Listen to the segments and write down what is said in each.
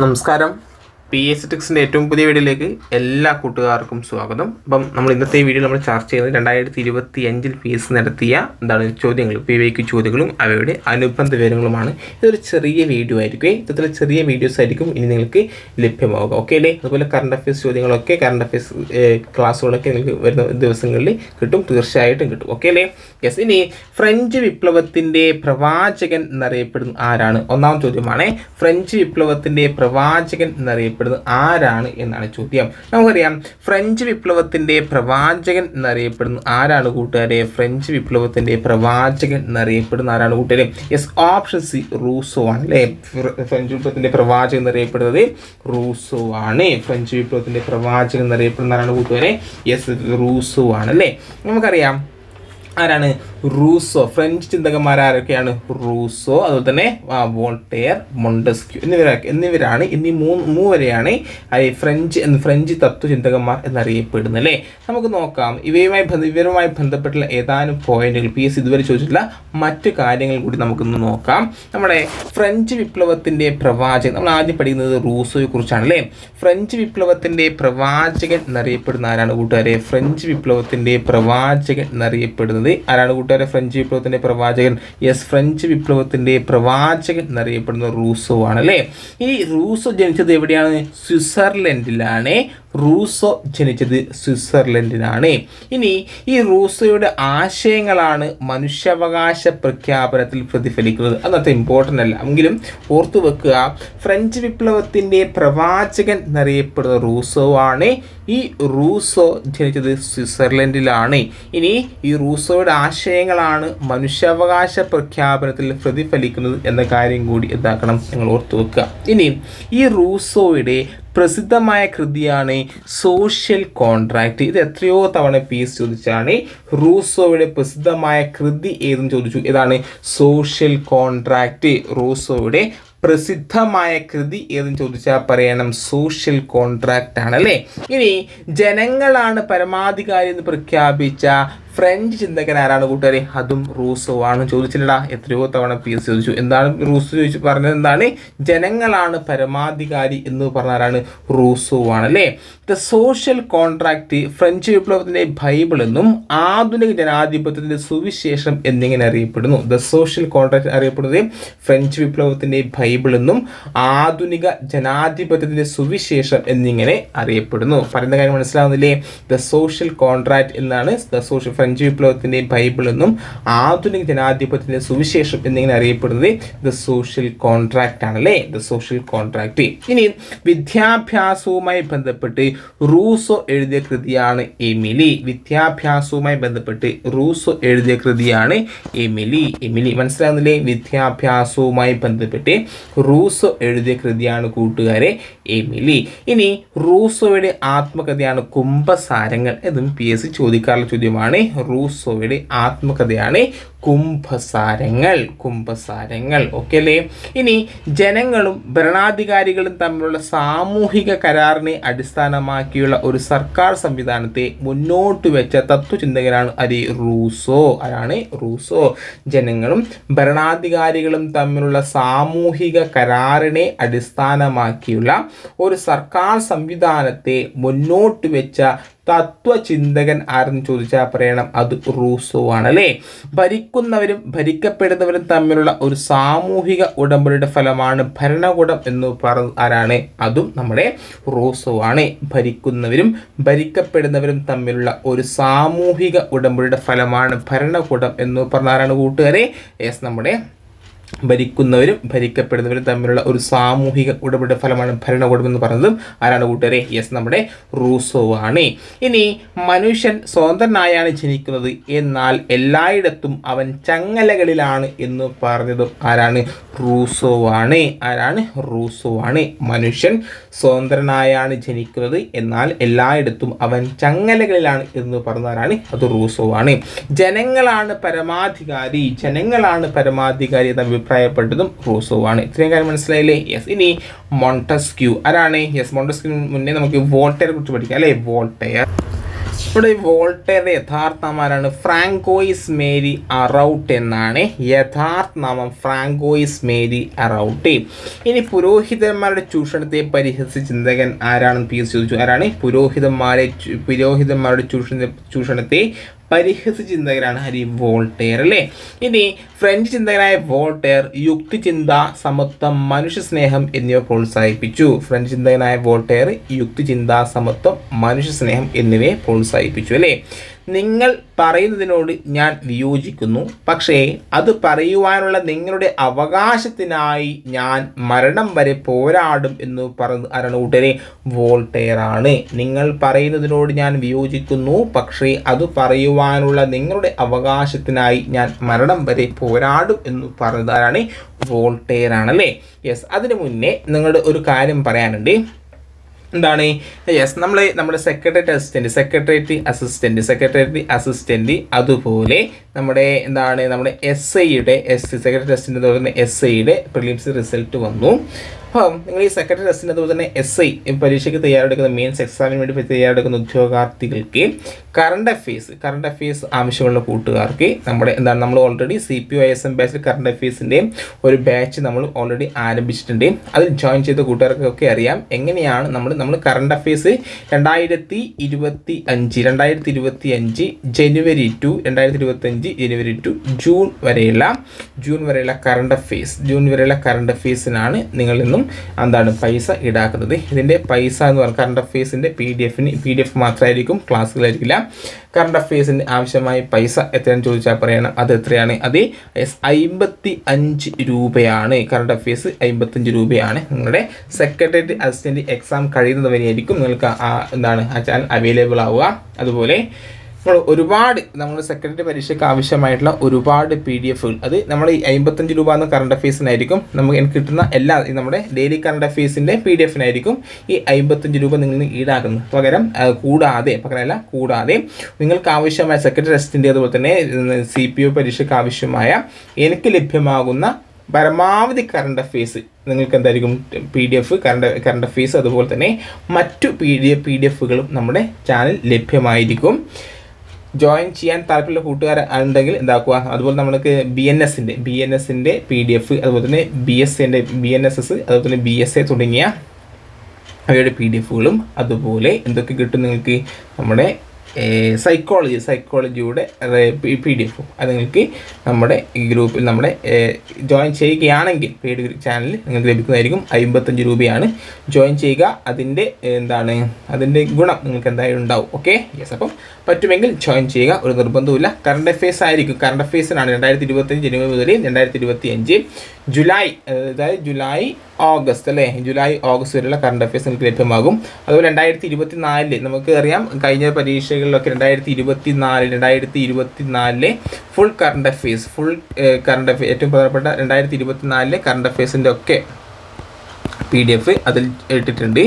നമസ്കാരം P S ടെക്സിന്റെ ഏറ്റവും പുതിയ വീഡിയോയിലേക്ക് എല്ലാ കൂട്ടുകാർക്കും സ്വാഗതം. അപ്പം നമ്മൾ ഇന്നത്തെ വീഡിയോ നമ്മൾ ചർച്ച ചെയ്യുന്നത് രണ്ടായിരത്തി ഇരുപത്തി അഞ്ചിൽ പി എസ് നടത്തിയ എന്താണ് ചോദ്യങ്ങൾ പി വൈക്ക് ചോദ്യങ്ങളും അവയുടെ അനുബന്ധ വിവരങ്ങളുമാണ്. ഇതൊരു ചെറിയ വീഡിയോ ആയിരിക്കും. ഇത്തരത്തിലെ ചെറിയ വീഡിയോസ് ആയിരിക്കും ഇനി നിങ്ങൾക്ക് ലഭ്യമാവുക. ഓക്കെ അല്ലേ? അതുപോലെ കറണ്ട് അഫയേഴ്സ് ചോദ്യങ്ങളൊക്കെ കറണ്ട് അഫയേഴ്സ് ക്ലാസ്സുകളൊക്കെ നിങ്ങൾക്ക് വരുന്ന ദിവസങ്ങളിൽ കിട്ടും. തീർച്ചയായിട്ടും കിട്ടും. ഓക്കെ അല്ലേ? യെസ് ഇനി ഫ്രഞ്ച് വിപ്ലവത്തിന്റെ പ്രവാചകൻ എന്നറിയപ്പെടുന്ന ആരാണ്? ഒന്നാം ചോദ്യമാണ്. ഫ്രഞ്ച് വിപ്ലവത്തിന്റെ പ്രവാചകൻ എന്നറിയപ്പെടുന്നത് ആരാണ് എന്നാണ് ചോദ്യം. നമുക്കറിയാം ഫ്രഞ്ച് വിപ്ലവത്തിന്റെ പ്രവാചകൻ എന്നറിയപ്പെടുന്ന. ആരാണ് കൂട്ടുകാരെ? ഫ്രഞ്ച് വിപ്ലവത്തിന്റെ പ്രവാചകൻ എന്നറിയപ്പെടുന്ന ആരാണ് കൂട്ടുകാരെ? യെസ് ഓപ്ഷൻ സി റൂസോ ആണ് അല്ലേ? ഫ്രഞ്ച് വിപ്ലവത്തിന്റെ പ്രവാചകൻ എന്നറിയപ്പെടുന്നത് റൂസോ ആണ്. ഫ്രഞ്ച് വിപ്ലവത്തിന്റെ പ്രവാചകൻ എന്നറിയപ്പെടുന്ന ആരാണ് കൂട്ടുകാരെ? യെസ് റൂസോ ആണ് അല്ലേ? നമുക്കറിയാം ആരാണ്? റൂസോ. ഫ്രഞ്ച് ചിന്തകന്മാരാരൊക്കെയാണ് റൂസോ അതുപോലെ തന്നെ വോൾട്ടെയർ മൊണ്ടസ്ക്യൂ എന്നിവരൊക്കെ എന്നിവരാണ് എന്നീ മൂന്ന് മൂവരെയാണ് ഈ ഫ്രഞ്ച് എന്ന് ഫ്രഞ്ച് തത്വചിന്തകന്മാർ എന്നറിയപ്പെടുന്നത് അല്ലേ? നമുക്ക് നോക്കാം. ഇവയുമായി ബന്ധ ഇവരുമായി ബന്ധപ്പെട്ടുള്ള ഏതാനും പോയിന്റുകൾ പി എസ് ഇതുവരെ ചോദിച്ചിട്ടുള്ള മറ്റു കാര്യങ്ങൾ കൂടി നമുക്കൊന്ന് നോക്കാം. നമ്മുടെ ഫ്രഞ്ച് വിപ്ലവത്തിന്റെ പ്രവാചകൻ നമ്മൾ ആദ്യം പഠിക്കുന്നത് റൂസോയെ കുറിച്ചാണ് അല്ലേ? ഫ്രഞ്ച് വിപ്ലവത്തിന്റെ പ്രവാചകൻ എന്നറിയപ്പെടുന്ന ആരാണ് കൂട്ടുകാരെ? ഫ്രഞ്ച് വിപ്ലവത്തിന്റെ പ്രവാചകൻ എന്നറിയപ്പെടുന്നത് ആരാണ് കൂട്ടുകാരെ ഫ്രഞ്ച് വിപ്ലവത്തിന്റെ പ്രവാചകൻ? യെസ് ഫ്രഞ്ച് വിപ്ലവത്തിന്റെ പ്രവാചകൻ എന്നറിയപ്പെടുന്ന റൂസോ ആണ് അല്ലേ ഈ റൂസോ ജനിച്ചത് എവിടെയാണ്? സ്വിറ്റ്സർലൻഡിലാണ്. റൂസോ ജനിച്ചത് സ്വിറ്റ്സർലൻഡിലാണ്. ഇനി ഈ റൂസോയുടെ ആശയങ്ങളാണ് മനുഷ്യാവകാശ പ്രഖ്യാപനത്തിൽ പ്രതിഫലിക്കുന്നത്. അന്നത്തെ ഇമ്പോർട്ടന്റ് അല്ല. എങ്കിലും ഓർത്തു വെക്കുക ഫ്രഞ്ച് വിപ്ലവത്തിന്റെ പ്രവാചകൻ എന്നറിയപ്പെടുന്ന റൂസോ ആണ്. ഈ റൂസോ ജനിച്ചത് സ്വിറ്റ്സർലൻഡിലാണ്. ഇനി ഈ റൂസോയുടെ ആശയങ്ങളാണ് മനുഷ്യാവകാശ പ്രഖ്യാപനത്തിൽ പ്രതിഫലിക്കുന്നത് എന്ന കാര്യം കൂടി എന്താക്കണം? നിങ്ങൾ ഓർത്തു വെക്കുക. ഇനി ഈ റൂസോയുടെ പ്രസിദ്ധമായ കൃതിയാണ് സോഷ്യൽ കോൺട്രാക്റ്റ് ഇത് എത്രയോ തവണ പീസ് ചോദിച്ചാണ് റൂസോയുടെ പ്രസിദ്ധമായ കൃതി ഏതെന്ന് ചോദിച്ചു. ഇതാണ് സോഷ്യൽ കോൺട്രാക്റ്റ് റൂസോയുടെ പ്രസിദ്ധമായ കൃതി ഏതെന്ന് ചോദിച്ചാൽ പറയണം സോഷ്യൽ കോൺട്രാക്റ്റ് ആണ് അല്ലേ ഇനി ജനങ്ങളാണ് പരമാധികാരി എന്ന് പ്രഖ്യാപിച്ച ഫ്രഞ്ച് ചിന്തകൻ ആരാണ് കൂട്ടുകാരെ? അതും റൂസോ ആണ്. ചോദിച്ചില്ലടാ എത്രയോ തവണ പി എസ് ചോദിച്ചു. എന്താണ് റൂസോ ചോദിച്ചു പറഞ്ഞത്? എന്താണ്? ജനങ്ങളാണ് പരമാധികാരി എന്ന് പറഞ്ഞ ആരാണ്? റൂസോ ആണ് അല്ലേ? ദ സോഷ്യൽ കോൺട്രാക്റ്റ് ഫ്രഞ്ച് വിപ്ലവത്തിന്റെ ബൈബിൾ എന്നും ആധുനിക ജനാധിപത്യത്തിന്റെ സുവിശേഷം എന്നിങ്ങനെ അറിയപ്പെടുന്നു. ദ സോഷ്യൽ കോൺട്രാക്ട് അറിയപ്പെടുന്നത് ഫ്രഞ്ച് വിപ്ലവത്തിന്റെ ബൈബിൾ എന്നും ആധുനിക ജനാധിപത്യത്തിന്റെ സുവിശേഷം എന്നിങ്ങനെ അറിയപ്പെടുന്നു. പറയുന്ന കാര്യം മനസ്സിലാവുന്നില്ലേ? ദ സോഷ്യൽ കോൺട്രാക്ട് എന്നാണ് ദ സോഷ്യൽ ഫ്രഞ്ച് വിപ്ലവത്തിന്റെയും ബൈബിൾ എന്നും ആധുനിക ജനാധിപത്യത്തിന്റെ സുവിശേഷം എന്നിങ്ങനെ അറിയപ്പെടുന്നത് ദ സോഷ്യൽ കോൺട്രാക്റ്റ് ആണല്ലേ? ദ സോഷ്യൽ കോൺട്രാക്റ്റ് ഇനി വിദ്യാഭ്യാസവുമായി ബന്ധപ്പെട്ട് റൂസോ എഴുതിയ കൃതിയാണ് എമിലി. വിദ്യാഭ്യാസവുമായി ബന്ധപ്പെട്ട് റൂസോ എഴുതിയ കൃതിയാണ് എമിലി. എമിലി മനസ്സിലാകുന്നില്ലേ വിദ്യാഭ്യാസവുമായി ബന്ധപ്പെട്ട് റൂസോ എഴുതിയ കൃതിയാണ് കൂട്ടുകാരെ എമിലി. ഇനി റൂസോയുടെ ആത്മകഥയാണ് കുംഭസാരങ്ങൾ എന്നും പി എസ് സി ചോദിക്കാറുള്ള ചോദ്യമാണ്. റൂസോയുടെ ആത്മകഥയാണ് കുംഭസാരങ്ങൾ കുംഭസാരങ്ങൾ. ഓക്കെ അല്ലേ? ഇനി ജനങ്ങളും ഭരണാധികാരികളും തമ്മിലുള്ള സാമൂഹിക കരാറിനെ അടിസ്ഥാനമാക്കിയുള്ള ഒരു സർക്കാർ സംവിധാനത്തെ മുന്നോട്ട് വെച്ച തത്വചിന്തകനാണ് അരി റൂസോ. ആരാണ്? റൂസോ. ജനങ്ങളും ഭരണാധികാരികളും തമ്മിലുള്ള സാമൂഹിക കരാറിനെ അടിസ്ഥാനമാക്കിയുള്ള ഒരു സർക്കാർ സംവിധാനത്തെ മുന്നോട്ട് വെച്ച തത്വചിന്തകൻ ആരെന്ന് ചോദിച്ചാൽ പറയണം അത് റൂസോ ആണ് അല്ലേ ഭരിക്കുന്നവരും ഭരിക്കപ്പെടുന്നവരും തമ്മിലുള്ള ഒരു സാമൂഹിക ഉടമ്പടിയുടെ ഫലമാണ് ഭരണകൂടം എന്ന് പറഞ്ഞ ആരാണ്? അതും നമ്മുടെ റൂസോ ആണ്. ഭരിക്കുന്നവരും ഭരിക്കപ്പെടുന്നവരും തമ്മിലുള്ള ഒരു സാമൂഹിക ഉടമ്പടിയുടെ ഫലമാണ് ഭരണകൂടം എന്ന് പറഞ്ഞ ആരാണ് കൂട്ടുകാരെ? യെസ് നമ്മുടെ ഭരിക്കുന്നവരും ഭരിക്കപ്പെടുന്നവരും തമ്മിലുള്ള ഒരു സാമൂഹിക ഉടപെടൽ ഫലമാണ് ഭരണകൂടം എന്ന് പറയുന്നത് ആരാണ് കൂട്ടുകാരെ? യെസ് നമ്മുടെ റൂസോ ആണ്. ഇനി മനുഷ്യൻ സ്വതന്ത്രനായാണ് ജനിക്കുന്നത് എന്നാൽ എല്ലായിടത്തും അവൻ ചങ്ങലകളിലാണ് എന്ന് പറഞ്ഞതും ആരാണ്? റൂസോ ആണ്. ആരാണ്? റൂസോ ആണ്. മനുഷ്യൻ സ്വതന്ത്രനായാണ് ജനിക്കുന്നത് എന്നാൽ എല്ലായിടത്തും അവൻ ചങ്ങലകളിലാണ് എന്ന് പറഞ്ഞാരാണ് അത് റൂസോ ആണ്. ജനങ്ങളാണ് പരമാധികാരി. ജനങ്ങളാണ് പരമാധികാരി എന്ന അഭിപ്രായപ്പെട്ടതും റൂസോ ആണ്. ഇത്രയും കാര്യം മനസ്സിലായില്ലേ? യെസ് ഇനി മോണ്ടസ്ക്യൂ. ആരാണ്? യെസ് മോണ്ടസ്ക്യൂ മുന്നേ നമുക്ക് വോൾട്ടയെ കുറിച്ച് പഠിക്കാം. അല്ലേ? വോൾട്ടയർ ഇവിടെ വോൾട്ടയറുടെ വോൾട്ടേറിന്റെ യഥാർത്ഥ നാമാരാണ്? ഫ്രാങ്കോയിസ് മേരി അറൌട്ട് എന്നാണ്. യഥാർത്ഥ നാമം ഫ്രാങ്കോയിസ് മേരി അറൌട്ട്. ഇനി പുരോഹിതന്മാരുടെ ചൂഷണത്തെ പരിഹസിച്ച ചിന്തകൻ ആരാണെന്ന് പി എസ് ചോദിച്ചു. ആരാണ്? പുരോഹിതന്മാരെ പുരോഹിതന്മാരുടെ ചൂഷണ ചൂഷണത്തെ പരിഹസിച്ച ചിന്തകനാണ് ഹരി വോൾട്ടേർ അല്ലേ? ഇനി ഫ്രഞ്ച് ചിന്തകനായ വോൾട്ടേർ യുക്തിചിന്ത സമത്വം മനുഷ്യസ്നേഹം എന്നിവ പ്രോത്സാഹിപ്പിച്ചു. ഫ്രഞ്ച് ചിന്തകനായ വോൾട്ടേർ യുക്തിചിന്ത സമത്വം മനുഷ്യസ്നേഹം എന്നിവയെ പ്രോത്സാഹിപ്പിച്ചു അല്ലേ? നിങ്ങൾ പറയുന്നതിനോട് ഞാൻ വിയോജിക്കുന്നു. പക്ഷേ അത് പറയുവാനുള്ള നിങ്ങളുടെ അവകാശത്തിനായി ഞാൻ മരണം വരെ പോരാടും എന്ന് പറഞ്ഞു അരണൂട്ടരെ ആണ് നിങ്ങൾ പറയുന്നതിനോട് ഞാൻ വിയോജിക്കുന്നു. പക്ഷേ അത് പറയുവാനുള്ള നിങ്ങളുടെ അവകാശത്തിനായി ഞാൻ മരണം വരെ പോരാടും എന്ന് പറഞ്ഞതാരാണ് വോൾട്ടേർ ആണല്ലേ യെസ് അതിനു മുന്നേ നിങ്ങളുടെ ഒരു കാര്യം പറയാനുണ്ട്. എന്താണ്? യെസ് നമ്മൾ നമ്മുടെ secretariat assistant secretariat assistant secretariat assistant അതുപോലെ നമ്മുടെ എന്താണ് നമ്മുടെ എസ് ഐയുടെ എസ് സെക്രട്ടറി അസിസ്റ്റന്റ് എന്ന് എസ് ഐയുടെ പ്രിലിംസ് റിസൾട്ട് വന്നു. അപ്പം നിങ്ങൾ ഈ സെക്രട്ടറി ടെസ്റ്റിന്റെ അതുപോലെ തന്നെ എസ് ഐ പരീക്ഷയ്ക്ക് തയ്യാറെടുക്കുന്ന മെയിൻസ് എക്സാമിന് വേണ്ടി തയ്യാറെടുക്കുന്ന ഉദ്യോഗാർത്ഥികൾക്ക് കറണ്ട് അഫയേഴ്സ് കറണ്ട് അഫയേഴ്സ് ആവശ്യമുള്ള കൂട്ടുകാർക്ക് നമ്മുടെ എന്താണ് നമ്മൾ already C P I S M ബാച്ചിൽ കറണ്ട് അഫയേഴ്സിന്റെ ഒരു ബാച്ച് നമ്മൾ ഓൾറെഡി ആരംഭിച്ചിട്ടുണ്ട്. അതിൽ ജോയിൻ ചെയ്ത കൂട്ടുകാർക്കൊക്കെ അറിയാം എങ്ങനെയാണ് നമ്മൾ നമ്മൾ കറണ്ട് അഫയേഴ്സ് രണ്ടായിരത്തി ഇരുപത്തി അഞ്ച് രണ്ടായിരത്തി ഇരുപത്തി അഞ്ച് ജനുവരി ടു രണ്ടായിരത്തി ഇരുപത്തി അഞ്ച് ജനുവരി ടു ജൂൺ വരെയുള്ള ജൂൺ വരെയുള്ള കറണ്ട് അഫയേഴ്സ് ജൂൺ വരെയുള്ള കറണ്ട് അഫയേഴ്സിനാണ് നിങ്ങളിൽ നിന്നും എന്താണ് പൈസ ഈടാക്കുന്നത്. ഇതിന്റെ പൈസ എന്ന് പറഞ്ഞാൽ കറണ്ട് അഫയേഴ്സിന്റെ പി ഡി എഫിന് പി ഡി എഫ് മാത്രമായിരിക്കും ക്ലാസ്സുകളായിരിക്കില്ല കറണ്ട് അഫയേഴ്സിന് ആവശ്യമായ പൈസ എത്രയാണെന്ന് ചോദിച്ചാൽ പറയണം അത് എത്രയാണ്? അത് അമ്പത്തി അഞ്ച് രൂപയാണ്. കറണ്ട് അഫയേഴ്സ് അമ്പത്തഞ്ച് രൂപയാണ്. നിങ്ങളുടെ സെക്രട്ടേറിയറ്റ് അസിസ്റ്റന്റ് എക്സാം കഴിയുന്നത് വരെയായിരിക്കും നിങ്ങൾക്ക് ആ എന്താണ് ആ ചാനൽ അവൈലബിൾ ആവുക. അതുപോലെ നമ്മൾ ഒരുപാട് നമ്മൾ സെക്കൻഡറി പരീക്ഷയ്ക്ക് ആവശ്യമായിട്ടുള്ള ഒരുപാട് പി ഡി എഫുകൾ അത് നമ്മൾ ഈ അമ്പത്തഞ്ച് രൂപ എന്ന കറണ്ട് അഫയേഴ്സിനായിരിക്കും നമുക്ക് എനിക്ക് കിട്ടുന്ന എല്ലാ നമ്മുടെ ഡെയിലി കറണ്ട് അഫയേഴ്സിന്റെ പി ഡി എഫിനായിരിക്കും ഈ അമ്പത്തഞ്ച് രൂപ നിങ്ങൾ ഈടാക്കുന്നത്. പകരം കൂടാതെ പകരമല്ല കൂടാതെ നിങ്ങൾക്ക് ആവശ്യമായ സെക്രട്ടറി അസിസ്റ്റന്റ് അതുപോലെ തന്നെ സി പി ഒ പരീക്ഷയ്ക്ക് ആവശ്യമായ എനിക്ക് ലഭ്യമാകുന്ന പരമാവധി കറണ്ട് അഫയേഴ്സ് നിങ്ങൾക്ക് എന്തായിരിക്കും? P D F current current affairs അതുപോലെ തന്നെ മറ്റു പി ഡി പി ഡി എഫുകളും നമ്മുടെ ചാനൽ ലഭ്യമായിരിക്കും. ജോയിൻ ചെയ്യാൻ താല്പര്യമുള്ള കൂട്ടുകാർ ഉണ്ടെങ്കിൽ എന്താക്കുക? അതുപോലെ നമ്മൾക്ക് ബി എൻ എസിന്റെ ബി എൻ എസിന്റെ പി ഡി എഫ് അതുപോലെ തന്നെ ബി എസ് എന്റെ ബി എൻ എസ് എസ് അതുപോലെ തന്നെ ബി എസ് എ തുടങ്ങിയ അവയുടെ പി ഡി എഫുകളും അതുപോലെ എന്തൊക്കെ കിട്ടും നിങ്ങൾക്ക്? നമ്മുടെ സൈക്കോളജി സൈക്കോളജിയുടെ പി ഡി എഫും അത് നിങ്ങൾക്ക് നമ്മുടെ ഈ ഗ്രൂപ്പിൽ നമ്മുടെ ജോയിൻ ചെയ്യുകയാണെങ്കിൽ പെയ്ഡ് ചാനൽ നിങ്ങൾക്ക് ലഭിക്കുന്നതായിരിക്കും അമ്പത്തഞ്ച് രൂപയാണ്. ജോയിൻ ചെയ്യുക. അതിന്റെ എന്താണ് അതിന്റെ ഗുണം നിങ്ങൾക്ക് എന്തായാലും ഉണ്ടാവും. ഓക്കെ യെസ് അപ്പം പറ്റുമെങ്കിൽ ജോയിൻ ചെയ്യുക. ഒരു നിർബന്ധവുമില്ല. കറണ്ട് അഫയേഴ്സ് ആയിരിക്കും. കറണ്ട് അഫയേഴ്സിനാണ് രണ്ടായിരത്തി ഇരുപത്തഞ്ച് ജനുവരി മുതൽ രണ്ടായിരത്തി ഇരുപത്തി അഞ്ച് ജൂലൈ അതായത് ജൂലൈ ഓഗസ്റ്റ് അല്ലേ? ജൂലൈ ഓഗസ്റ്റ് വരെയുള്ള കറണ്ട് അഫയേഴ്സ് നിങ്ങൾക്ക് ലഭ്യമാകും. അതുപോലെ രണ്ടായിരത്തി ഇരുപത്തി നാലിൽ നമുക്ക് അറിയാം കഴിഞ്ഞ പരീക്ഷകളിലൊക്കെ രണ്ടായിരത്തി ഇരുപത്തി നാല് രണ്ടായിരത്തി ഇരുപത്തി നാലിലെ full current affairs full current affair ഏറ്റവും പ്രധാനപ്പെട്ട രണ്ടായിരത്തി ഇരുപത്തി നാലിലെ കറണ്ട് അഫയേഴ്സിന്റെ ഒക്കെ പി ഡി എഫ് അതിൽ ഇട്ടിട്ടുണ്ട്.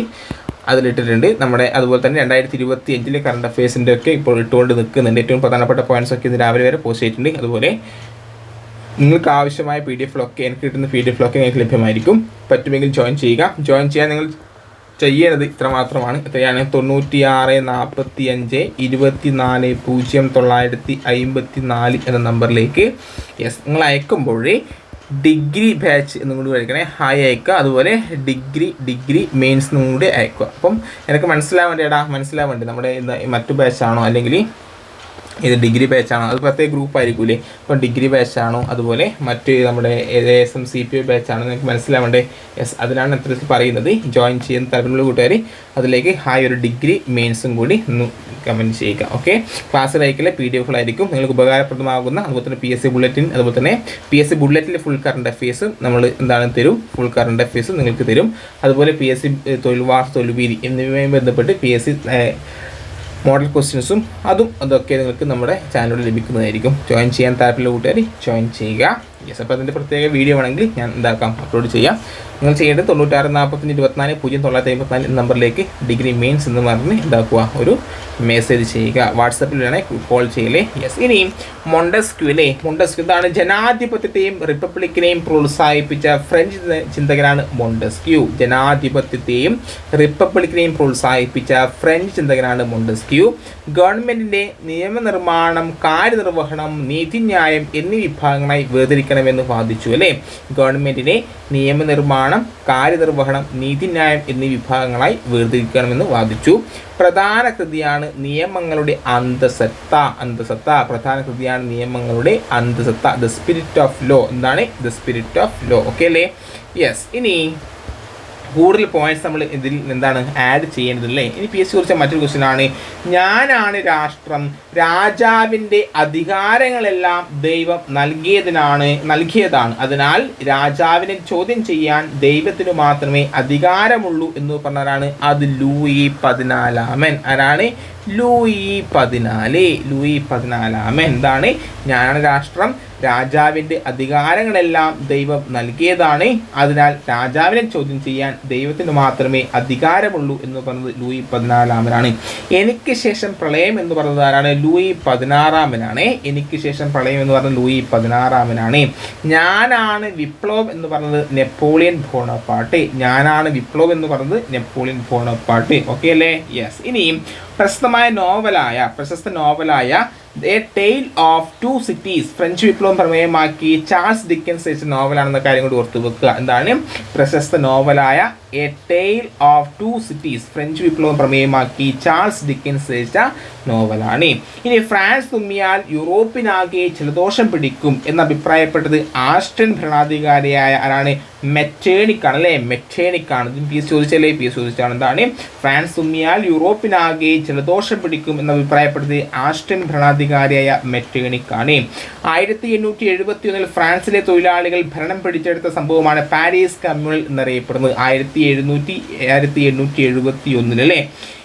അതിലിട്ടിട്ടുണ്ട്. നമ്മുടെ അതുപോലെ തന്നെ രണ്ടായിരത്തി ഇരുപത്തി അഞ്ചിലെ കറണ്ട് അഫയേഴ്സിന്റെ ഒക്കെ ഇപ്പോൾ ഇട്ടുകൊണ്ട് നിൽക്കുന്നുണ്ട്. ഏറ്റവും പ്രധാനപ്പെട്ട പോയിന്റ്സ് ഒക്കെ ഇന്ന് രാവിലെ വരെ പോസ്റ്റ് ചെയ്തിട്ടുണ്ട്. അതുപോലെ നിങ്ങൾക്ക് ആവശ്യമായ പി ഡി എഫിലൊക്കെ എനിക്ക് കിട്ടുന്ന പി ഡി എഫ് ഒക്കെ നിങ്ങൾക്ക് ലഭ്യമായിരിക്കും. പറ്റുമെങ്കിൽ ജോയിൻ ചെയ്യുക. ജോയിൻ ചെയ്യാൻ നിങ്ങൾ ചെയ്യേണ്ടത് ഇത്ര മാത്രമാണ് എത്രയാണ് തൊണ്ണൂറ്റി ആറ് നാൽപ്പത്തി അഞ്ച് ഇരുപത്തി നാല് പൂജ്യം തൊള്ളായിരത്തി അമ്പത്തി നാല് എന്ന നമ്പറിലേക്ക്. യെസ് നിങ്ങൾ അയക്കുമ്പോൾ ഡിഗ്രി ബാച്ച് എന്നും കൂടി ഹായ് അയക്കുക. അതുപോലെ ഡിഗ്രി ഡിഗ്രി മെയിൻസ് എന്നും കൂടി അയക്കുക. അപ്പം എനിക്ക് മനസ്സിലാവേണ്ടി മനസ്സിലാവേണ്ടേ? നമ്മുടെ മറ്റു ബാച്ചാണോ അല്ലെങ്കിൽ ഇത് ഡിഗ്രി ബാച്ചാണോ അത് പ്രത്യേക ഗ്രൂപ്പ് ആയിരിക്കൂലേ? അപ്പോൾ ഡിഗ്രി ബാച്ചാണോ അതുപോലെ മറ്റ് നമ്മുടെ എസ് എം സി പി ബാച്ചാണോ നിങ്ങൾക്ക് മനസ്സിലാവേണ്ടേ? എസ് അതിനാണ് അത്രത്തിൽ പറയുന്നത്. ജോയിൻ ചെയ്യുന്ന താല്പര്യമുള്ള കൂട്ടുകാർ അതിലേക്ക് ഹായ് ഒരു ഡിഗ്രി മെയിൻസും കൂടി ഒന്ന് കമന്റ് ചെയ്യുക ഓക്കെ ക്ലാസ് ലൈക്കിലെ പി ഡി എഫുകളായിരിക്കും നിങ്ങൾക്ക് ഉപകാരപ്രദമാകുന്ന അതുപോലെ തന്നെ പി എസ് സി ബുള്ളറ്റിൻ അതുപോലെ തന്നെ പി എസ് സി ബുള്ളറ്റിന്റെ ഫുൾ കറണ്ട് അഫയേഴ്സും നമ്മൾ എന്താണ് തരും? ഫുൾ കറണ്ട് അഫയേഴ്സും നിങ്ങൾക്ക് തരും. അതുപോലെ പി എസ് സി തൊഴിൽ വാർത്ത തൊഴിൽ വീതി എന്നിവയുമായി ബന്ധപ്പെട്ട് പി എസ് സി മോഡൽ ക്വസ്റ്റ്യൻസും അതും അതൊക്കെ നിങ്ങൾക്ക് നമ്മുടെ ചാനലിൽ ലഭിക്കുന്നതായിരിക്കും. ജോയിൻ ചെയ്യാൻ താല്പര്യമുള്ള കൂട്ടുകാർ ജോയിൻ ചെയ്യുക. യെസ് അപ്പോൾ അതിന്റെ പ്രത്യേക വീഡിയോ വേണമെങ്കിൽ ഞാൻ എന്താക്കാം അപ്ലോഡ് ചെയ്യാം. നിങ്ങൾ ചെയ്യേണ്ടത് തൊണ്ണൂറ്റാറ് നാൽപ്പത്തഞ്ച് ഇരുപത്തിനാല് പൂജ്യം തൊള്ളായിരത്തി അമ്പത്തിനാല് എന്ന നമ്പറിലേക്ക് ഡിഗ്രി മെയിൻസ് എന്ന് പറഞ്ഞ് എന്താക്കുക ഒരു മെസ്സേജ് ചെയ്യുക. വാട്സപ്പിൽ വേണമെങ്കിൽ കോൾ ചെയ്യലേ. യെസ് മൊണ്ടസ്ക്യൂ അല്ലേ മൊണ്ടസ്ക്യൂ ഇതാണ് ജനാധിപത്യത്തെയും റിപ്പബ്ലിക്കിനെയും പ്രോത്സാഹിപ്പിച്ച ഫ്രഞ്ച് ചിന്തകനാണ് മൊണ്ടസ്ക്യൂ ജനാധിപത്യത്തെയും റിപ്പബ്ലിക്കിനെയും പ്രോത്സാഹിപ്പിച്ച ഫ്രഞ്ച് ചിന്തകനാണ് മൊണ്ടസ്ക്യൂ ഗവൺമെന്റിന്റെ നിയമനിർമ്മാണം കാര്യനിർവഹണം നീതിന്യായം എന്നീ വിഭാഗങ്ങളായി വേർതിരിക്കണമെന്ന് വാദിച്ചു അല്ലേ? ഗവൺമെന്റിനെ നിയമനിർമ്മാണം കാര്യനിർവഹണം നീതിന്യായം എന്നീ വിഭാഗങ്ങളായി വേർതിരിക്കണമെന്ന് വാദിച്ചു. പ്രധാന കൃതിയാണ് നിയമങ്ങളുടെ അന്തസത്ത അന്തസത്ത. പ്രധാന കൃതിയാണ് നിയമങ്ങളുടെ അന്തസത്ത. ദ സ്പിരിറ്റ് ഓഫ് ലോ എന്താണ്? The spirit of law okay അല്ലേ? യെസ് ഇനി കൂടുതൽ പോയിന്റ്സ് നമ്മൾ ഇതിൽ എന്താണ് ആഡ് ചെയ്യേണ്ടതല്ലേ ഇനി പി എസ് സി കുറിച്ച മറ്റൊരു ക്വസ്റ്റ്യൻ ആണ്. ഞാനാണ് രാഷ്ട്രം. രാജാവിന്റെ അധികാരങ്ങളെല്ലാം ദൈവം നൽകിയതിനാണ് നൽകിയതാണ്. അതിനാൽ രാജാവിനെ ചോദ്യം ചെയ്യാൻ ദൈവത്തിന് മാത്രമേ അധികാരമുള്ളൂ എന്ന് പറഞ്ഞാലാണ് അത് ലൂയി പതിനാലാമൻ. ആരാണ്? ലൂയി പതിനാല്. ലൂയി പതിനാലാമൻ എന്താണ്? ഞാനാണ് രാഷ്ട്രം. രാജാവിന്റെ അധികാരങ്ങളെല്ലാം ദൈവം നൽകിയതാണ്. അതിനാൽ രാജാവിനെ ചോദ്യം ചെയ്യാൻ ദൈവത്തിന് മാത്രമേ അധികാരമുള്ളൂ എന്ന് പറഞ്ഞത് ലൂയി പതിനാലാമനാണ്. എനിക്ക് ശേഷം പ്രളയം എന്ന് പറഞ്ഞത് ആരാണ്? ലൂയി പതിനാറാമനാണ്. എനിക്ക് ശേഷം പ്രളയം എന്ന് പറഞ്ഞത് ലൂയി പതിനാറാമനാണ്. ഞാനാണ് വിപ്ലവം എന്ന് പറഞ്ഞത് നെപ്പോളിയൻ ബോണപ്പാട്ട്. ഞാനാണ് വിപ്ലവം എന്ന് പറഞ്ഞത് നെപ്പോളിയൻ ബോണപ്പാട്ട്. ഓക്കെ അല്ലേ? യെസ് ഇനിയും പ്രശസ്തമായ നോവലായ പ്രശസ്ത നോവലായ a tale of two cities French വിപ്ലവം പ്രമേയമാക്കി ചാൾസ് ഡിക്കൻസ് രചിച്ച നോവലാണെന്ന കാര്യം കൂടി ഓർത്ത് വെക്കുക. എന്താണ്? പ്രശസ്ത നോവലായ a tale of two cities French വിപ്ലവം പ്രമേയമാക്കി ചാൾസ് ഡിക്കൻസ് രചിച്ച നോവലാണ്. ഇനി ഫ്രാൻസ് തുമ്മിയാൽ യൂറോപ്പിനാകെ ജലദോഷം പിടിക്കും എന്ന് അഭിപ്രായപ്പെട്ടത് ആസ്റ്റൺ ഭരണാധികാരിയായ ആരാണ്? മെറ്റേണിക്കാണ് അല്ലേ? മെറ്റേണിക്കാണ്. ഇത് പി എസ് ചോദിച്ചല്ലേ? പി എസ് ചോദിച്ചാണ്. എന്താണ്? ഫ്രാൻസ് തുമ്മിയാൽ യൂറോപ്പിനാകെ ജലദോഷം പിടിക്കും എന്ന് അഭിപ്രായപ്പെട്ടത് ആസ്റ്റൺ ഭരണാധികാരിയായ മെറ്റേണിക്കാണ് ആയിരത്തി എണ്ണൂറ്റി എഴുപത്തി ഒന്നിൽ ഫ്രാൻസിലെ തൊഴിലാളികൾ ഭരണം പിടിച്ചെടുത്ത സംഭവമാണ് പാരീസ് കമ്മ്യൂണൽ എന്നറിയപ്പെടുന്നത്. ആയിരത്തി എഴുന്നൂറ്റി ആയിരത്തി എണ്ണൂറ്റി എഴുപത്തി ഒന്നിൽ അല്ലേ?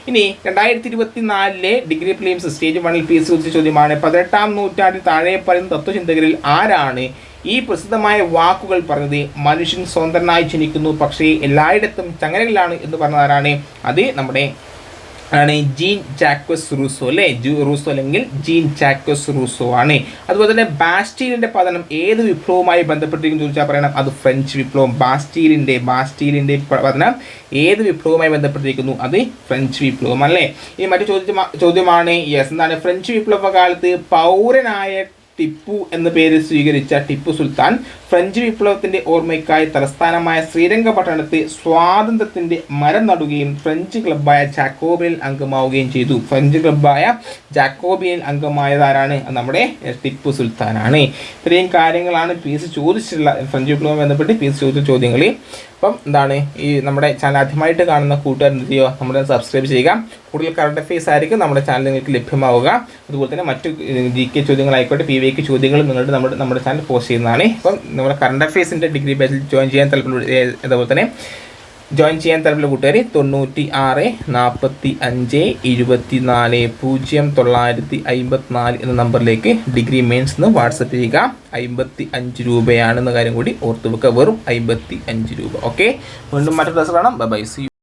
ഇനി രണ്ടായിരത്തി ഇരുപത്തി നാലിലെ ഡിഗ്രി ഫിലിംസ് സ്റ്റേജ് വണ്ണിൽ പി എസ് ചോദിച്ച ചോദ്യമാണ് പതിനെട്ടാം നൂറ്റാണ്ടിൽ താഴെ പറയുന്ന തത്വചിന്തകരിൽ ആരാണ് ഈ പ്രസിദ്ധമായ വാക്കുകൾ പറഞ്ഞത്? മനുഷ്യൻ സ്വതന്ത്രനായി ജനിക്കുന്നു പക്ഷേ എല്ലായിടത്തും ചങ്ങലകളിലാണ് എന്ന് പറഞ്ഞതാരാണ് അത് നമ്മുടെ ആണ് ജീൻ ചാക്വസ് റൂസോ അല്ലേ? ജൂ റൂസോ അല്ലെങ്കിൽ ജീൻ ചാക്വസ് റൂസോ ആണ്. അതുപോലെ തന്നെ ബാസ്റ്റീലിന്റെ പതനം ഏത് വിപ്ലവവുമായി ബന്ധപ്പെട്ടിരിക്കുന്നു ചോദിച്ചാൽ പറയണം. അത് ഫ്രഞ്ച് വിപ്ലവം. ബാസ്റ്റീലിന്റെ ബാസ്റ്റീലിന്റെ പതനം ഏത് വിപ്ലവവുമായി ബന്ധപ്പെട്ടിരിക്കുന്നു? അത് ഫ്രഞ്ച് വിപ്ലവം അല്ലേ? ഈ മറ്റു ചോദ്യം ചോദ്യമാണ്. യെസ് എന്താണ്? ഫ്രഞ്ച് വിപ്ലവ കാലത്ത് പൗരനായ ടിപ്പു എന്ന പേര് സ്വീകരിച്ച ടിപ്പു സുൽത്താൻ ഫ്രഞ്ച് വിപ്ലവത്തിന്റെ ഓർമ്മയ്ക്കായി തലസ്ഥാനമായ ശ്രീരംഗപട്ടണത്തെ സ്വാതന്ത്ര്യത്തിന്റെ മരം നടുകയും ഫ്രഞ്ച് ക്ലബ്ബായ ജാക്കോബിയൻ അംഗമാവുകയും ചെയ്തു. ഫ്രഞ്ച് ക്ലബ്ബായ ജാക്കോബിയൻ അംഗമായതാരാണ്? നമ്മുടെ ടിപ്പു സുൽത്താനാണ്. ഇത്രയും കാര്യങ്ങളാണ് പി എസ് ചോദിച്ചിട്ടുള്ള ഫ്രഞ്ച് വിപ്ലവം ബന്ധപ്പെട്ട് പി എസ് ചോദിച്ച ചോദ്യങ്ങൾ അപ്പം എന്താണ് ഈ നമ്മുടെ ചാനൽ ആദ്യമായിട്ട് കാണുന്ന കൂട്ടുകാർ എന്ത് ചെയ്യുക? നമ്മുടെ സബ്സ്ക്രൈബ് ചെയ്യുക. കൂടുതൽ കറണ്ട് അഫയേഴ്സ് ആയിരിക്കും നമ്മുടെ ചാനൽ നിങ്ങൾക്ക് ലഭ്യമാവുക. അതുപോലെ തന്നെ മറ്റു ജി കെ ചോദ്യങ്ങളായിക്കോട്ടെ പി വി ചോദ്യങ്ങൾ നിങ്ങളുടെ നമ്മുടെ നമ്മുടെ ചാനൽ പോസ്റ്റ് ചെയ്യുന്നതാണ്. അപ്പം നമ്മുടെ കറണ്ട് അഫയേഴ്സിന്റെ ഡിഗ്രി ബാച്ചിൽ ജോയിൻ ചെയ്യാൻ താല്പര്യം അതുപോലെ തന്നെ ജോയിൻ ചെയ്യാൻ താല്പര്യമുള്ള കൂട്ടുകാർ തൊണ്ണൂറ്റി ആറ് നാൽപ്പത്തി അഞ്ച് ഇരുപത്തി നാല് പൂജ്യം തൊള്ളായിരത്തി അമ്പത്തിനാല് എന്ന നമ്പറിലേക്ക് ഡിഗ്രി മെയിൻസ് എന്ന് വാട്സപ്പ് ചെയ്യുക. അമ്പത്തി അഞ്ച് രൂപയാണെന്ന കാര്യം കൂടി ഓർത്ത് വെക്കുക. വെറും അമ്പത്തി അഞ്ച് രൂപ. ഓക്കെ വീണ്ടും മറ്റൊരു ദിവസം കാണാം. By C